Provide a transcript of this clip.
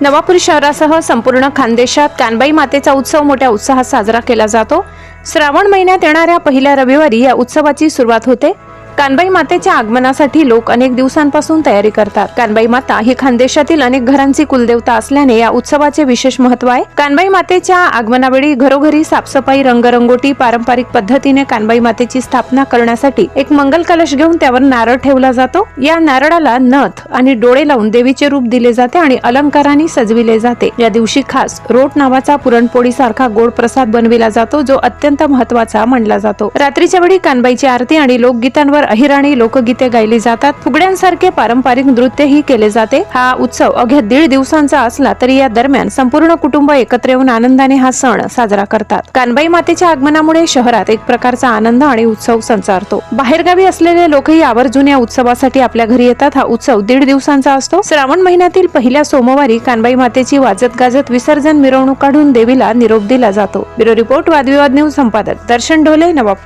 नवापूर शहरासह संपूर्ण खानदेशात कानबाई मातेचा उत्सव मोठ्या उत्साहात साजरा केला जातो. श्रावण महिन्यात येणाऱ्या पहिल्या रविवारी या उत्सवाची सुरुवात होते. कानबाई मातेच्या आगमनासाठी लोक अनेक दिवसांपासून तयारी करतात. कानबाई माता ही खानदेशातील अनेक घरांची कुलदेवता असल्याने या उत्सवाचे विशेष महत्त्व आहे. कानबाई मातेच्या आगमनावेळी घरोघरी साफसफाई रंगरंगोटी पारंपरिक पद्धतीने कानबाई मातेची स्थापना करण्यासाठी एक मंगल कलश घेऊन त्यावर नारळ ठेवला जातो. या नारळाला नथ आणि डोळे लावून देवीचे रूप दिले जाते आणि अलंकाराने सजविले जाते. या दिवशी खास रोट नावाचा पुरणपोळी सारखा गोड प्रसाद बनविला जातो जो अत्यंत महत्त्वाचा मानला जातो. रात्रीच्या वेळी कानबाईची आरती आणि लोकगीतांवर अहिराणी लोकगीते गायली जातात. फुगड्यांसारखे पारंपरिक नृत्यही केले जाते. हा उत्सव अवघ्या दीड दिवसांचा असला तरी या दरम्यान संपूर्ण कुटुंब एकत्र येऊन आनंदाने हा सण साजरा करतात. कानबाई मातेच्या आगमनामुळे शहरात एक प्रकारचा आनंद आणि उत्सव संचारतो. बाहेरगावी असलेले लोकही आवर्जून या उत्सवासाठी आपल्या घरी येतात. हा उत्सव दीड दिवसांचा असतो. श्रावण महिन्यातील पहिल्या सोमवारी कानबाई मातेची वाजत गाजत विसर्जन मिरवणूक काढून देवीला निरोप दिला जातो. ब्युरो रिपोर्ट वादविवाद न्यूज संपादक दर्शन ढोले नवापूर.